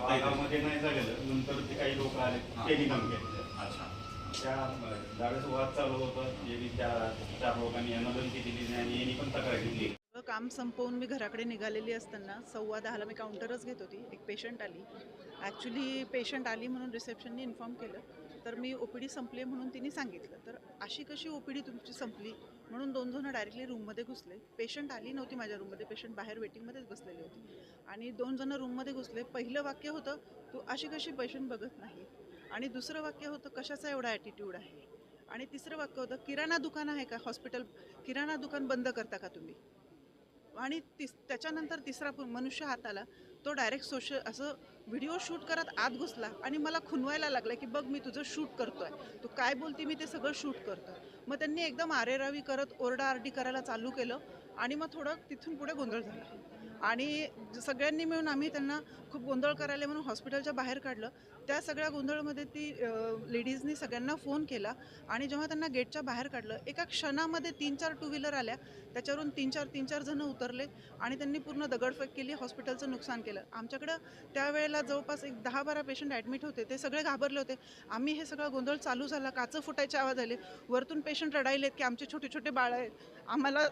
भागामध्ये नाही झालेलं. नंतर ते काही लोक आले त्यांनी काम केलं. अच्छा. त्या वाद चालू होता यांनी त्या चार लोकांनी धमकी दिली नाही आणि यांनी पण तक्रार दिली सगळं काम संपवून मी घराकडे निघालेली असताना सव्वा दहाला मी काउंटरच घेत होती. एक पेशंट आली. ॲक्च्युली पेशंट आली म्हणून रिसेप्शनने इन्फॉर्म केलं. तर मी ओ पी डी संपली म्हणून तिने सांगितलं. तर अशी कशी ओ पी डी तुमची संपली? म्हणून दोन जणं डायरेक्टली रूममध्ये घुसले. पेशंट आली नव्हती माझ्या रूममध्ये पेशंट बाहेर वेटिंगमध्येच बसलेली होती. आणि दोन जणं रूममध्ये घुसले. पहिलं वाक्य होतं तू अशी कशी पेशंट बघत नाही? आणि दुसरं वाक्य होतं कशाचा एवढा ॲटिट्यूड आहे? आणि तिसरं वाक्य होतं किराणा दुकान आहे का? हॉस्पिटल किराणा दुकान बंद करता का तुम्ही? आणि तिस त्याच्यानंतर तिसरा प- मनुष्य हात आला तो डायरेक्ट सोशल असं व्हिडिओ शूट करत आत घुसला आणि मला खुनवायला लागला की बघ मी तुझं शूट करतोय. तू काय बोलते मी ते सगळं शूट करतोय. मग त्यांनी एकदम आरेरावी करत ओरडाआरडी करायला चालू केलं आणि मग थोडं तिथून पुढे गोंधळ झाला. आणि ज- सगळ्यांनी मिळून आम्ही त्यांना खूप गोंधळ करायला म्हणून हॉस्पिटलच्या बाहेर काढलं. त्या सगळ्या गोंधळामध्ये ती लेडीजनी सगळ्यांना फोन केला आणि जेव्हा त्यांना गेटच्या बाहेर काढलं एका क्षणामध्ये तीन चार टू व्हीलर आल्या. त्याच्यावरून तीन चार तीन चार जण उतरले आणि त्यांनी पूर्ण दगडफेक केली हॉस्पिटलचं नुकसान केलं. आमच्याकडं त्यावेळेला जवळपास एक दहा बारा पेशंट ॲडमिट होते ते सगळे घाबरले होते. आम्ही हे सगळं गोंधळ चालू झाला काचं फुटायचे आवाज आले. वरतून पेशंट रडायलेत की आमचे छोटे छोटे बाळ आहेत. आम्हाला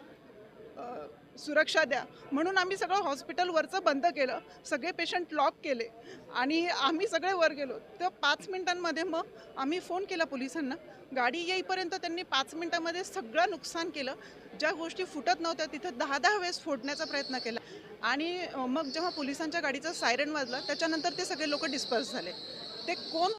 सुरक्षा द्या. म्हणून आम्ही सगळं हॉस्पिटलवरचं बंद केलं. सगळे पेशंट लॉक केले. आणि आम्ही सगळे वर गेलो. तर पाच मिनिटांमध्ये मग आम्ही फोन केला पोलिसांना. गाडी येईपर्यंत त्यांनी पाच मिनिटामध्ये सगळं नुकसान केलं. ज्या गोष्टी फुटत नव्हत्या तिथं दहा दहा वेळेस फोडण्याचा प्रयत्न केला. आणि मग जेव्हा पोलिसांच्या गाडीचा सायरन वाजला त्याच्यानंतर ते सगळे लोक डिस्पर्स झाले. ते कोण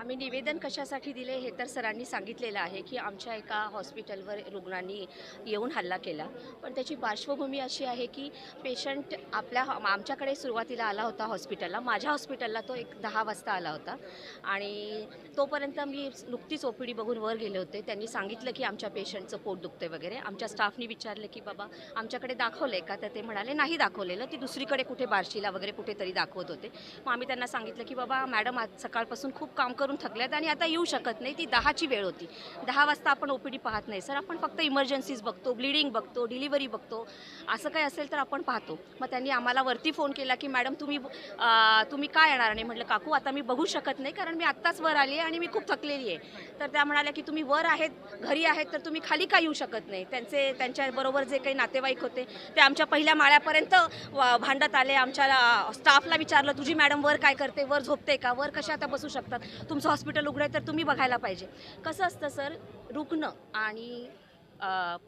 आम्ही निवेदन कशासाठी दिले हे तर सरांनी सांगितलेलं आहे की आमच्या एका हॉस्पिटलवर रुग्णांनी येऊन हल्ला केला. पण त्याची पार्श्वभूमी अशी आहे की पेशंट आपल्या आमच्याकडे सुरुवातीला आला होता हॉस्पिटलला. माझ्या हॉस्पिटलला तो एक दहा वाजता आला होता. आणि तोपर्यंत मी नुकतीच ओ बघून वर गेले होते. त्यांनी सांगितलं की आमच्या पेशंटचं पोट दुखते वगैरे. आमच्या स्टाफनी विचारलं की बाबा आमच्याकडे दाखवलं आहे का? तर ते म्हणाले नाही दाखवलेलं. ती दुसरीकडे कुठे बार्शीला वगैरे कुठेतरी दाखवत होते. मग आम्ही त्यांना सांगितलं की बाबा मॅडम आज सकाळपासून खूप काम करून थकल्यात आणि आता येऊ शकत नाही. ती दहाची वेळ होती. दहा वाजता आपण ओ पी डी पाहत नाही. सर आपण फक्त इमर्जन्सीज बघतो ब्लिडिंग बघतो डिलिव्हरी बघतो. असं काही असेल तर आपण पाहतो. मग त्यांनी आम्हाला वरती फोन केला की मॅडम तुम्ही तुम्ही काय येणार? नाही म्हटलं काकू आता मी बघू शकत नाही कारण मी आत्ताच वर आली आहे आणि मी खूप थकलेली आहे. तर त्या म्हणाल्या की तुम्ही वर आहेत घरी आहेत तर तुम्ही खाली का येऊ शकत नाही? त्यांचे त्यांच्याबरोबर जे काही नातेवाईक होते ते आमच्या पहिल्या माळ्यापर्यंत भांडत आले. आमच्या स्टाफला विचारलं तुझी मॅडम वर काय करते? वर झोपते का? वर कशा आता बसू शकतात? तुम तुमचं हॉस्पिटल उघडं आहे तर तुम्ही बघायला पाहिजे. कसं असतं सर रुग्ण आणि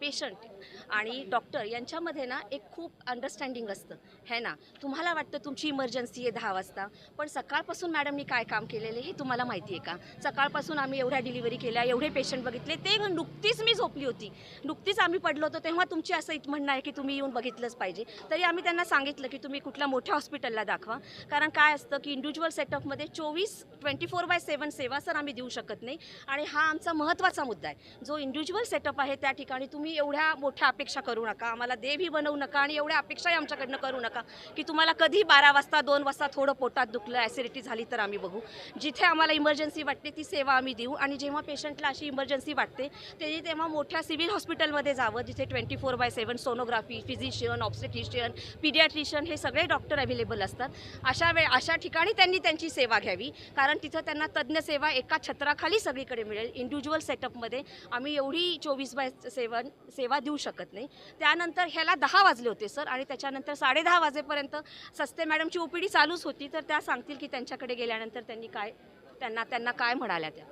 पेशंट आणि डॉक्टर यांच्यामध्ये ना एक खूप अंडरस्टँडिंग असतं. है ना? तुम्हाला वाटतं तुमची इमर्जन्सी आहे दहा वाजता पण सकाळपासून मॅडमनी काय काम केलेलं आहे हे तुम्हाला माहिती आहे का? सकाळपासून आम्ही एवढ्या डिलिव्हरी केल्या एवढे पेशंट बघितले ते नुकतीच मी झोपली होती. नुकतीच आम्ही पडलो होतो तेव्हा तुमची असं इत म्हणणं आहे की तुम्ही येऊन बघितलंच पाहिजे. तरी आम्ही त्यांना सांगितलं की तुम्ही कुठल्या मोठ्या हॉस्पिटलला दाखवा. कारण काय असतं की इंडिव्हिज्युअल सेटअपमध्ये चोवीस ट्वेंटी फोर बाय सेवन सेवा सर आम्ही देऊ शकत नाही. आणि हा आमचा महत्त्वाचा मुद्दा आहे. जो इंडिव्हिज्युअल सेटअप आहे त्या ठिकाणी तुम्ही एवढ्या मोठ्या अपेक्षा करू नका. आम्हाला देवी बनवू नका आणि एवढ्या अपेक्षाही आमच्याकडनं करू नका की तुम्हाला कधी बारा वाजता दोन वाजता थोडं पोटात दुखलं ॲसिडिटी झाली तर आम्ही बघू. जिथे आम्हाला इमर्जन्सी वाटते ती सेवा आम्ही देऊ. आणि जेव्हा पेशंटला अशी इमर्जन्सी वाटते ते तेव्हा मोठ्या सिव्हिल हॉस्पिटलमध्ये जावं जिथे twenty four by seven sonography physician obstetrician paediatrician हे सगळे डॉक्टर अवेलेबल असतात. अशा वेळ अशा ठिकाणी त्यांनी त्यांची सेवा घ्यावी. कारण तिथं त्यांना तज्ज्ञ सेवा एका छत्राखाली सगळीकडे मिळेल. इंडिव्हिज्युअल सेटअपमध्ये आम्ही एवढी चोवीस बाय सेवन सेवा देऊ शकत नाही. त्यानंतर ह्याला दहा वाजले होते सर. आणि त्याच्यानंतर साडेदहा वाजेपर्यंत सस्ते मॅडमची ओ पी डी चालूच होती. तर त्या सांगतील की त्यांच्याकडे गेल्यानंतर त्यांनी काय त्यांना त्यांना काय म्हणाल्या त्या.